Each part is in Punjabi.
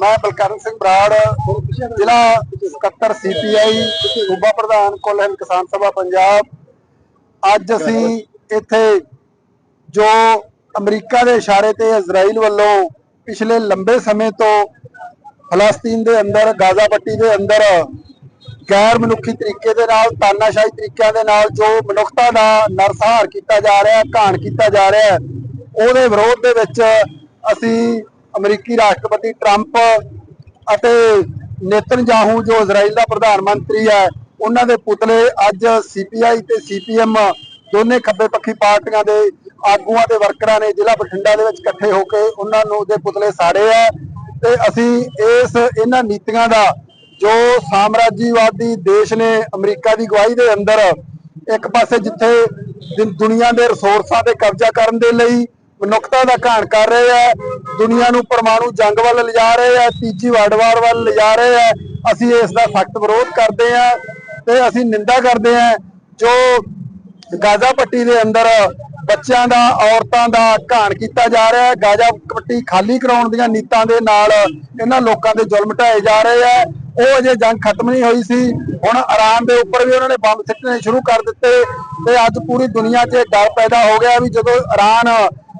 ਮੈਂ ਬਲਕਰਨ ਸਿੰਘ ਬਰਾੜ, ਜ਼ਿਲ੍ਹਾ ਸਕੱਤਰ ਸੀਪੀਆਈ ਸੂਬਾ ਪ੍ਰਧਾਨ, ਕੁੱਲ ਕਿਸਾਨ ਸਭਾ ਪੰਜਾਬ। ਅੱਜ ਅਸੀਂ ਇੱਥੇ ਜੋ ਅਮਰੀਕਾ ਦੇ ਇਸ਼ਾਰੇ ਤੇ ਇਜ਼ਰਾਈਲ ਵੱਲੋਂ ਪਿਛਲੇ ਲੰਬੇ ਸਮੇਂ ਤੋਂ ਫਲਸਤੀਨ ਦੇ ਅੰਦਰ, ਗਾਜ਼ਾ ਪੱਟੀ ਦੇ ਅੰਦਰ ਗੈਰ ਮਨੁੱਖੀ ਤਰੀਕੇ ਦੇ ਨਾਲ, ਤਾਨਾਸ਼ਾਹੀ ਤਰੀਕਿਆਂ ਦੇ ਨਾਲ ਜੋ ਮਨੁੱਖਤਾ ਦਾ ਨਰਸਹਾਰ ਕੀਤਾ ਜਾ ਰਿਹਾ ਹੈ ਘਾਣ ਕੀਤਾ ਜਾ ਰਿਹਾ ਹੈ ਉਹਦੇ ਵਿਰੋਧ ਦੇ ਵਿੱਚ ਅਸੀਂ ਅਮਰੀਕੀ ਰਾਸ਼ਟਰਪਤੀ ਟਰੰਪ ਅਤੇ ਨੇਤਨਯਾਹੂ ਜੋ ਇਜ਼ਰਾਈਲ ਦਾ ਪ੍ਰਧਾਨ ਮੰਤਰੀ ਹੈ, ਉਹਨਾਂ ਦੇ ਪੁਤਲੇ ਅੱਜ ਸੀਪੀਆਈ ਤੇ ਸੀਪੀਐਮ ਦੋਨੇ ਖੱਬੇ ਪੱਖੀ ਪਾਰਟੀਆਂ ਦੇ ਆਗੂਆਂ ਤੇ ਵਰਕਰਾਂ ਨੇ ਜ਼ਿਲ੍ਹਾ ਬਠਿੰਡਾ ਦੇ ਵਿੱਚ ਇਕੱਠੇ ਹੋ ਕੇ ਉਹਨਾਂ ਨੂੰ ਦੇ ਪੁਤਲੇ ਸਾੜੇ ਆ। ਤੇ ਅਸੀਂ ਇਸ ਇਹਨਾਂ ਨੀਤੀਆਂ ਦਾ ਜੋ ਸਾਮਰਾਜੀਵਾਦੀ ਦੇਸ਼ ਨੇ ਅਮਰੀਕਾ ਦੀ ਗਵਾਹੀ ਦੇ ਅੰਦਰ ਇੱਕ ਪਾਸੇ ਜਿੱਥੇ ਦੁ- ਦੁਨੀਆ ਦੇ ਰਿਸੋਰਸਾਂ ਤੇ ਕਬਜ਼ਾ ਕਰਨ ਦੇ ਲਈ ਮਨੁੱਖਤਾ ਦਾ ਘਾਣ ਕਰ ਰਹੇ ਆ, ਦੁਨੀਆ ਨੂੰ ਪਰਮਾਣੂ ਜੰਗ ਵੱਲ ਲਿਜਾ ਰਹੇ ਆ, ਤੀਜੀ ਵਰਲਡ ਵਾਰ ਵੱਲ ਲਿਜਾ ਰਹੇ ਆ, ਅਸੀਂ ਇਸ ਦਾ ਸਖਤ ਵਿਰੋਧ ਕਰਦੇ ਆ ਤੇ ਅਸੀਂ ਨਿੰਦਾ ਕਰਦੇ ਆ, ਜੋ ਗਾਜ਼ਾ ਪੱਟੀ ਦੇ ਅੰਦਰ ਬੱਚਿਆਂ ਦਾ, ਔਰਤਾਂ ਦਾ ਘਾਣ ਕੀਤਾ ਜਾ ਰਿਹਾ ਹੈ, ਗਾਜ਼ਾ ਪੱਟੀ ਖਾਲੀ ਕਰਾਉਣ ਦੀਆਂ ਨੀਤਾਂ ਦੇ ਨਾਲ ਇਹਨਾਂ ਲੋਕਾਂ ਦੇ ਜ਼ੁਲਮ ਢਾਏ ਜਾ ਰਹੇ ਆ, ਉਹ ਅਜੇ ਜੰਗ ਖਤਮ ਨਹੀਂ ਹੋਈ ਸੀ, ਹੁਣ ਇਰਾਨ ਦੇ ਉੱਪਰ ਵੀ ਉਹਨਾਂ ਨੇ ਬੰਬ ਸਿੱਟਣੇ ਸ਼ੁਰੂ ਕਰ ਦਿੱਤੇ ਤੇ ਅੱਜ ਪੂਰੀ ਦੁਨੀਆ 'ਚ ਇਹ ਡਰ ਪੈਦਾ ਹੋ ਗਿਆ ਵੀ ਜਦੋਂ ਇਰਾਨ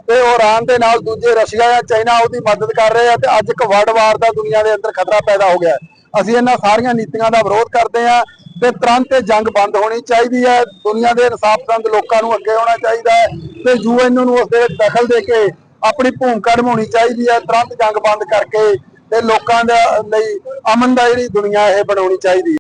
ਤੇ ਓਰਾਨ ਦੇ ਨਾਲ ਦੂਜੇ ਰਸ਼ੀਆ ਜਾਂ ਚਾਈਨਾ ਉਹਦੀ ਮਦਦ ਕਰ ਰਹੇ ਆ ਤੇ ਅੱਜ ਇੱਕ ਵਰਲਡ ਵਾਰ ਦਾ ਦੁਨੀਆ ਦੇ ਅੰਦਰ ਖਤਰਾ ਪੈਦਾ ਹੋ ਗਿਆ ਅਸੀਂ ਇਹਨਾਂ ਸਾਰੀਆਂ ਨੀਤੀਆਂ ਦਾ ਵਿਰੋਧ ਕਰਦੇ ਆ ਤੇ ਤੁਰੰਤ ਇਹ ਜੰਗ ਬੰਦ ਹੋਣੀ ਚਾਹੀਦੀ ਹੈ। ਦੁਨੀਆ ਦੇ ਇਨਸਾਫ ਲੋਕਾਂ ਨੂੰ ਅੱਗੇ ਆਉਣਾ ਚਾਹੀਦਾ ਹੈ ਤੇ ਯੂਐਨ ਨੂੰ ਉਸ ਦੇ ਵਿੱਚ ਦਖਲ ਦੇ ਕੇ ਆਪਣੀ ਭੂਮਿਕਾ ਨਿਭਾਉਣੀ ਚਾਹੀਦੀ ਹੈ। ਤੁਰੰਤ ਜੰਗ ਬੰਦ ਕਰਕੇ ਤੇ ਲੋਕਾਂ ਦੇ ਲਈ ਅਮਨ ਦਾ ਜਿਹੜੀ ਦੁਨੀਆ ਇਹ ਬਣਾਉਣੀ ਚਾਹੀਦੀ ਹੈ।